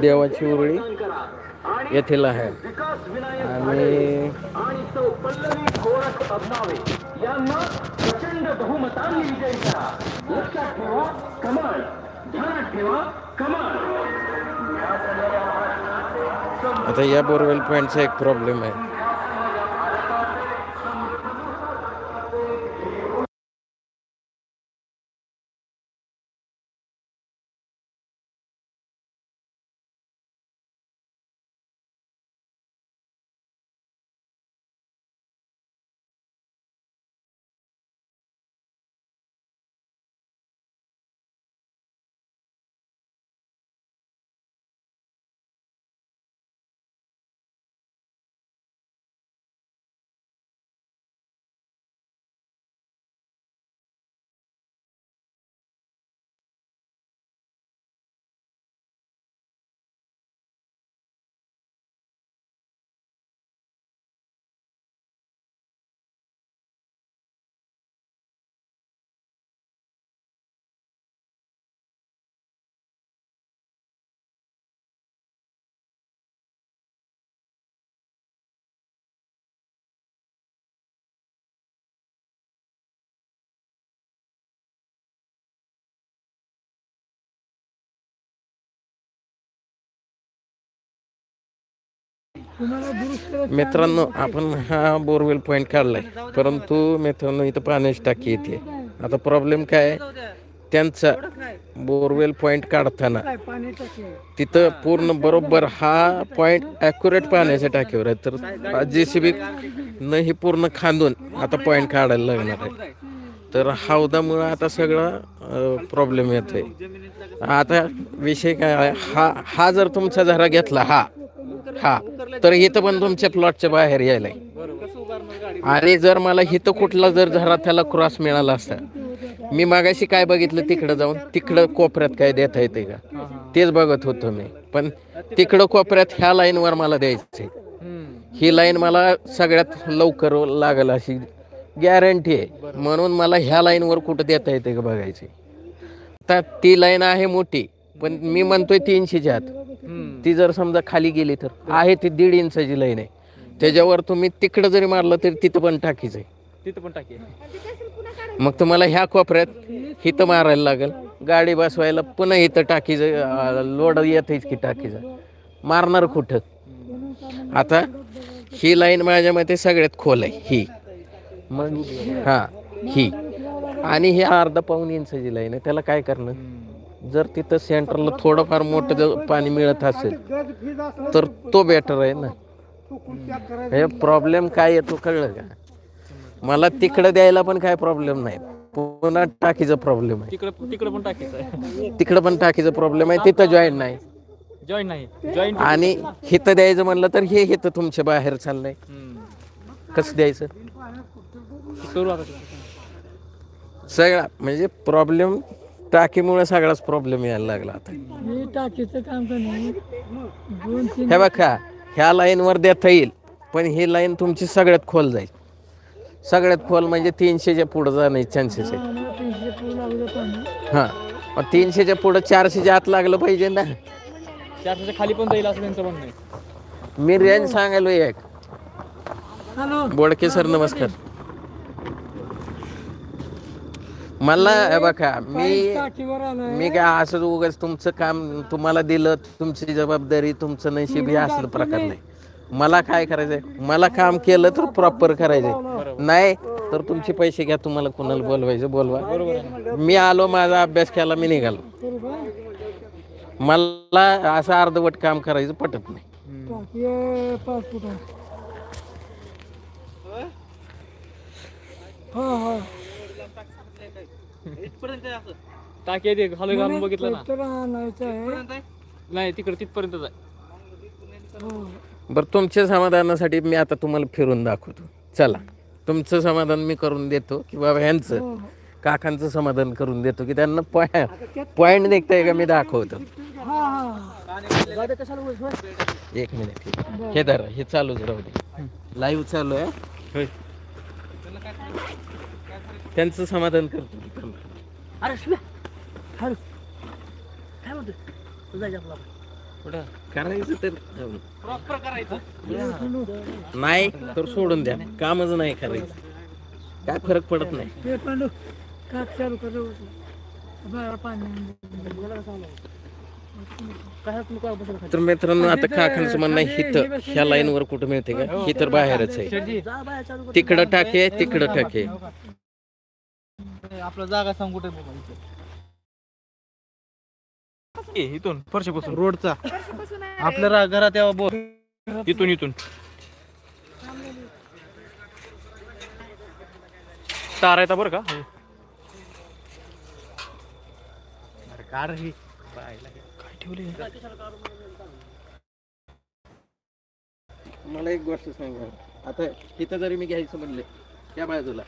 देवाची उरळी येथील आहे. आणि आता या बोरवेल पॉईंटचा एक प्रॉब्लेम आहे. मित्रांनो आपण हा बोरवेल पॉईंट काढलाय. परंतु मित्रांनो इथं पाण्याची टाकी येते. आता प्रॉब्लेम काय? त्यांचा बोरवेल पॉईंट काढताना तिथं पूर्ण बरोबर हा पॉईंट ॲक्युरेट पाण्याच्या टाकीवर आहे. तर जे सी बी न ही पूर्ण खांदून आता पॉईंट काढायला लागणार आहे. तर हौदामुळं आता सगळं प्रॉब्लेम येतोय. आता विषय काय हा हा जर तुमचा जरा घेतला हा. हा. तर इथं पण तुमच्या प्लॉटच्या बाहेर यायलाय. आणि जर मला इथं कुठला जर जरा त्याला क्रॉस मिळाला असता मी मागाशी काय बघितलं तिकडं जाऊन? तिकडं कोपऱ्यात काय देता येते का? तेच बघत होतो मी. पण तिकडं कोपऱ्यात ह्या लाईनवर मला द्यायचंय. ही लाईन मला सगळ्यात लवकर लागल अशी गॅरंटी आहे. म्हणून मला ह्या लाईनवर कुठं देता येते का बघायचे आता ती लाईन आहे मोठी. पण मी म्हणतोय तीनशेच्या आत. ती जर समजा खाली गेली तर. आहे ती दीड इंचाची लाईन आहे. त्याच्यावर तुम्ही तिकडं जरी मारलं तरी तिथं पण टाकीच आहे. तिथं पण टाकी मग तुम्हाला ह्या कोपऱ्यात इथं मारायला लागेल. गाडी बसवायला पुन्हा इथं टाकीचं लोड येतेच की टाकीचं. मारणार कुठं? आता ही लाईन माझ्या मते सगळ्यात खोल आहे. ही. मग हां ही. आणि ही अर्धा पाऊन इंचाची लाईन आहे. त्याला काय करणं जर तिथं सेंटरला थोडंफार मोठं जर पाणी मिळत असेल तर तो बेटर आहे ना. हे प्रॉब्लेम काय येतो कळलं का? मला तिकडं द्यायला पण काय प्रॉब्लेम नाही. पुन्हा टाकीचा प्रॉब्लेम आहे. तिकडं तिकडं पण टाकीचं आहे. तिकडं पण टाकीचा प्रॉब्लेम आहे तिथं जॉईन नाही. जॉईन नाही. जॉईन आणि हिथं द्यायचं म्हणलं तर हे हिथं तुमच्या बाहेर चाललंय. कसं द्यायचं? सगळा म्हणजे प्रॉब्लेम टाकीमुळे सगळाच प्रॉब्लेम यायला लागला आता. मी टाकीचं काम करणार दोन तीन हे बघा ह्या लाईनवर देता येईल पण ही लाईन तुमची सगळ्यात खोल जाईल. सगळ्यात खोल म्हणजे तीनशेच्या पुढं जाण्याचे चान्सेस आहेत आम्हाला तीनशे फूल लागलं पाणी हां मग तीनशेच्या पुढं चारशेच्या आत लागलं पाहिजे ना. चारशेच्या खाली पण जाईल असं त्यांचं म्हणणं आहे. मी रेंज सांगायलो एक. हॅलो. बोडके सर नमस्कार. मला हे बघा मी आलाय. मी काय असं उगाच तुमचं काम तुम्हाला दिलं तुमची जबाबदारी तुमचं नशीब हे असलं प्रकार नाही. मला काय करायचंय? मला काम केलं तर प्रॉपर करायचंय. नाही तर तुमचे पैसे घ्या तुम्हाला कुणाला बोलवायचं बोलवा. मी आलो माझा अभ्यास केला मी निघालो. मला असं अर्धवट काम करायचं पटत नाही. टाकी आहे पाच फुट आहे. हा हा. टाकी आहे ते खाली घालून बघितलं ना. तर आणायचं आहे. नाही तिकडे तिथपर्यंतच आहे. हो. बरं तुमच्या समाधानासाठी मी आता तुम्हाला फिरून दाखवतो. चला तुमचं समाधान मी करून देतो की बाबा ह्यांचं काकांचं समाधान करून देतो की त्यांना पॉईंट पॉईंट निघतंय का मी दाखवतो. हा हा. एक मिनिट हे धरा हे चालूच राहू दे. लाईव्ह चालू आहे. त्यांचं समाधान करतो अरे शिव्या. हॅलो काय म्हणतो कुठं? करायचं तर प्रॉपर करायचं. नाही तर सोडून द्या. कामच नाही करायचं. काय फरक पडत नाही. ते पांडू काक चालू कर बाहेर पाणी तर मित्रांनो आता काकांचं म्हणणं हिथं. ह्या लाईनवर कुठं मिळते का? ही. तर बाहेरच आहे. तिकडं टाके तिकडं टाके आपला जागा सांग कुठे. ए, इथून फरशीपासून. रोडचा. आपल्या रा- घरात यावं बोर इथून इथून. तार येतात बरं का? अरे का रे हे? काय ठेवले मला एक गोष्ट सांगा. आता इथं जरी मी घ्यायचं म्हणले त्या बाजूला.